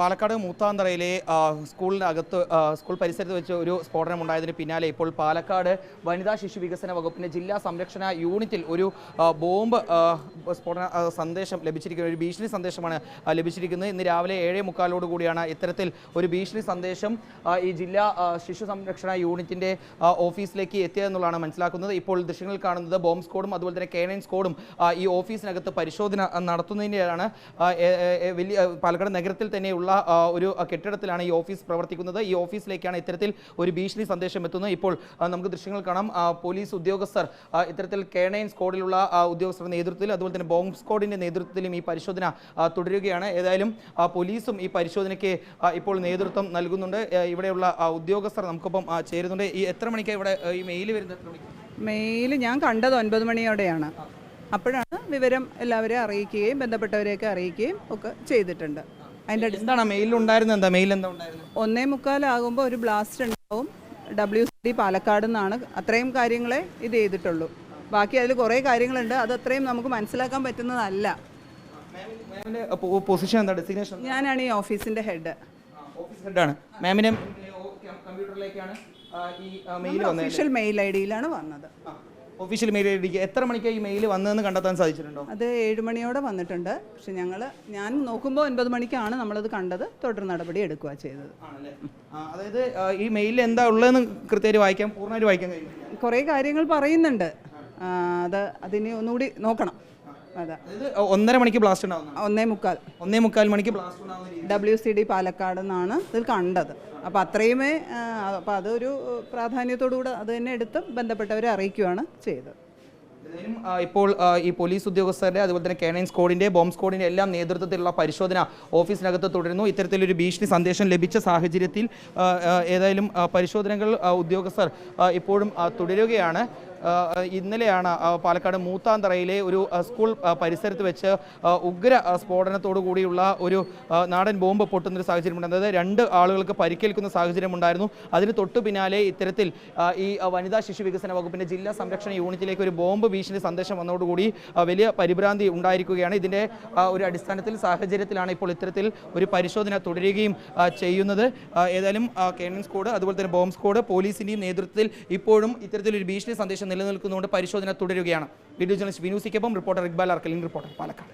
Palakkad മൂത്താന്തറയിലെ സ്കൂളിനകത്ത് school പരിസരത്ത് വെച്ച് ഒരു സ്ഫോടനം ഉണ്ടായതിന് പിന്നാലെ ഇപ്പോൾ പാലക്കാട് വനിതാ ശിശു വികസന വകുപ്പിന്റെ ജില്ലാ സംരക്ഷണ യൂണിറ്റിൽ ഒരു ബോംബ് സ്ഫോടന സന്ദേശം ലഭിച്ചിരിക്കുന്നത് ഒരു ഭീഷണി സന്ദേശമാണ് ലഭിച്ചിരിക്കുന്നത്. ഇന്ന് രാവിലെ ഏഴേ മുക്കാലോട് കൂടിയാണ് ഇത്തരത്തിൽ ഒരു ഭീഷണി സന്ദേശം ഈ ജില്ലാ ശിശു സംരക്ഷണ യൂണിറ്റിന്റെ ഓഫീസിലേക്ക് എത്തിയതെന്നുള്ളതാണ് മനസ്സിലാക്കുന്നത്. ഇപ്പോൾ ദൃശ്യങ്ങൾ കാണുന്നത് ബോംബ് സ്കോഡും അതുപോലെ തന്നെ കേനൈൻ സ്ക്വാഡും ഈ ഓഫീസിനകത്ത് പരിശോധന നടത്തുന്നതിന്റെയാണ് വലിയ പാലക്കാട് നഗരത്തിൽ തന്നെയുള്ള ആ, ഒരു കെട്ടിടത്തിലാണ് ഈ ഓഫീസ് പ്രവർത്തിക്കുന്നത്. ഈ ഓഫീസിലേക്കാണ് ഇത്തരത്തിൽ ഒരു ഭീഷണി സന്ദേശം എത്തുന്നത്. ഇപ്പോൾ നമുക്ക് ദൃശ്യങ്ങൾ കാണാം. പോലീസ് ഉദ്യോഗസ്ഥർ ഇത്തരത്തിൽ കേണൈൻ സ്ക്വാഡിലുള്ള ഉദ്യോഗസ്ഥരുടെ നേതൃത്വത്തിൽ അതുപോലെ തന്നെ ബോംബ് സ്ക്വാഡിന്റെ നേതൃത്വത്തിലും ഈ പരിശോധന തുടരുകയാണ്. ഏതായാലും പോലീസും ഈ പരിശോധനയ്ക്ക് ഇപ്പോൾ നേതൃത്വം നൽകുന്നുണ്ട്. ഇവിടെയുള്ള ഉദ്യോഗസ്ഥർ നമുക്കൊപ്പം ചേരുന്നുണ്ട്. ഈ എത്ര മണിക്കാണ് ഇവിടെ ഈ മെയിൽ വരുന്നത് മെയിൽ ഞാൻ കണ്ടത് ഒൻപത് മണിയോടെയാണ്. അപ്പോഴാണ് വിവരം എല്ലാവരെയും അറിയിക്കുകയും ബന്ധപ്പെട്ടവരെയൊക്കെ അറിയിക്കുകയും ഒക്കെ ചെയ്തിട്ടുണ്ട്. അതിന്റെ എന്താണ് മെയിലിൽ ഉണ്ടായിരുന്നത്? എന്താ മെയിൽ എന്താ ഉണ്ടായിരുന്നത്? ഒന്നേ മുക്കാലാകുമ്പോൾ ഒരു ബ്ലാസ്റ്റ് ഉണ്ടാവും. ഡബ്ല്യു സി ഡി പാലക്കാട് നിന്നാണ്. അത്രയും കാര്യങ്ങളെ ഇത് ചെയ്തിട്ടുള്ളൂ. ബാക്കി അതിൽ കുറേ കാര്യങ്ങളുണ്ട്. അത് അത്രയും നമുക്ക് മനസ്സിലാക്കാൻ പറ്റുന്നതല്ല. പൊസിഷൻ എന്താ? ഡെസിഗ്നേഷൻ ഞാനാണ് ഈ ഓഫീസിന്റെ ഹെഡ് ഓഫീസ് ഹെഡാണ് മാമിനെ കമ്പ്യൂട്ടറിലേക്കാണ് ഈ മെയിൽ ഒഫീഷ്യൽ മെയിൽ ഐ ഡിയിലാണ് വന്നത്. ഒഫീഷ്യൽ മെയിൽ ഐ എത്ര മണിക്കാണ് ഈ മെയിൽ വന്നതെന്ന് കണ്ടെത്താൻ സാധിച്ചിട്ടുണ്ടോ? അത് ഏഴ് മണിയോടെ വന്നിട്ടുണ്ട്. പക്ഷെ ഞങ്ങൾ ഞാൻ നോക്കുമ്പോൾ ഒൻപത് മണിക്കാണ് നമ്മളത് കണ്ടത്. തുടർ നടപടി എടുക്കുക ചെയ്തത്. അതായത് ഈ മെയിലിൽ എന്താ ഉള്ളതെന്ന് കൃത്യമായിട്ട് വായിക്കാൻ പൂർണമായിട്ട് വായിക്കാൻ കഴിയും കുറേ കാര്യങ്ങൾ പറയുന്നുണ്ട്. അത് അതിനെ ഒന്നുകൂടി നോക്കണം. അതാ. ഒന്നര മണിക്ക് ബ്ലാസ്റ്റ് ഉണ്ടാവുന്ന ഒന്നേ മുക്കാൽ. ഒന്നേ മുക്കാൽ മണിക്ക് ബ്ലാസ്റ്റ് ഉണ്ടാവുന്ന രീതി ഡബ്ല്യു സി ഡി പാലക്കാട് എന്നാണ് ഇതിൽ കണ്ടത്. അപ്പോൾ അത്രയുമേ അപ്പോൾ അതൊരു പ്രാധാന്യത്തോടു കൂടെ അത് തന്നെ എടുത്ത് ബന്ധപ്പെട്ടവരെ അറിയിക്കുകയാണ് ചെയ്തത്. ഏതായാലും ആ, ഇപ്പോൾ ആ, ഈ പോലീസ് ഉദ്യോഗസ്ഥരുടെ അതുപോലെ തന്നെ കേണൈൻ സ്ക്വാഡിന്റെ ബോംബ് സ്ക്വാഡിന്റെ എല്ലാം നേതൃത്വത്തിലുള്ള പരിശോധന ഓഫീസിനകത്ത് തുടരുന്നു. ഇത്തരത്തിലൊരു ഭീഷണി സന്ദേശം ലഭിച്ച സാഹചര്യത്തിൽ ആ, ആ, ഏതായാലും ആ, പരിശോധനകൾ ആ, ഉദ്യോഗസ്ഥർ ആ, ഇപ്പോഴും ആ, തുടരുകയാണ്. ആ, ഇന്നലെയാണ് പാലക്കാട് മൂത്താന്തറയിലെ ഒരു സ്കൂൾ പരിസരത്ത് വെച്ച് ഉഗ്ര സ്ഫോടനത്തോടു കൂടിയുള്ള ഒരു നാടൻ ബോംബ് പൊട്ടുന്നൊരു സാഹചര്യം അതായത് രണ്ട് ആളുകൾക്ക് പരിക്കേൽക്കുന്ന സാഹചര്യം ഉണ്ടായിരുന്നു അതിന് തൊട്ടു പിന്നാലെ ഇത്തരത്തിൽ ഈ വനിതാ ശിശു വികസന വകുപ്പിന്റെ ജില്ലാ സംരക്ഷണ യൂണിറ്റിലേക്ക് ഒരു ബോംബ് ഭീഷണി സന്ദേശം വന്നതോടുകൂടി വലിയ പരിഭ്രാന്തി ഉണ്ടായിരിക്കുകയാണ്. ഇതിന്റെ ഒരു അടിസ്ഥാനത്തിൽ സാഹചര്യത്തിലാണ് ഇപ്പോൾ ഇത്തരത്തിൽ ഒരു പരിശോധന തുടരുകയും ചെയ്യുന്നത്. ഏതായാലും കേണൻ സ്ക്വാഡ് അതുപോലെ തന്നെ ബോംബ് സ്ക്വാഡ് പോലീസിന്റെയും നേതൃത്വത്തിൽ ഇപ്പോഴും ഇത്തരത്തിലൊരു ഭീഷണി സന്ദേശം നിലനിൽക്കുന്നതുകൊണ്ട് പരിശോധന തുടരുകയാണ്. വീഡിയോ ജേർണലിസ്റ്റ് വിനൂസിക്കൊപ്പം റിപ്പോർട്ടർ ഇക്ബാൽ അർക്കലിൻ റിപ്പോർട്ടർ പാലക്കാട്.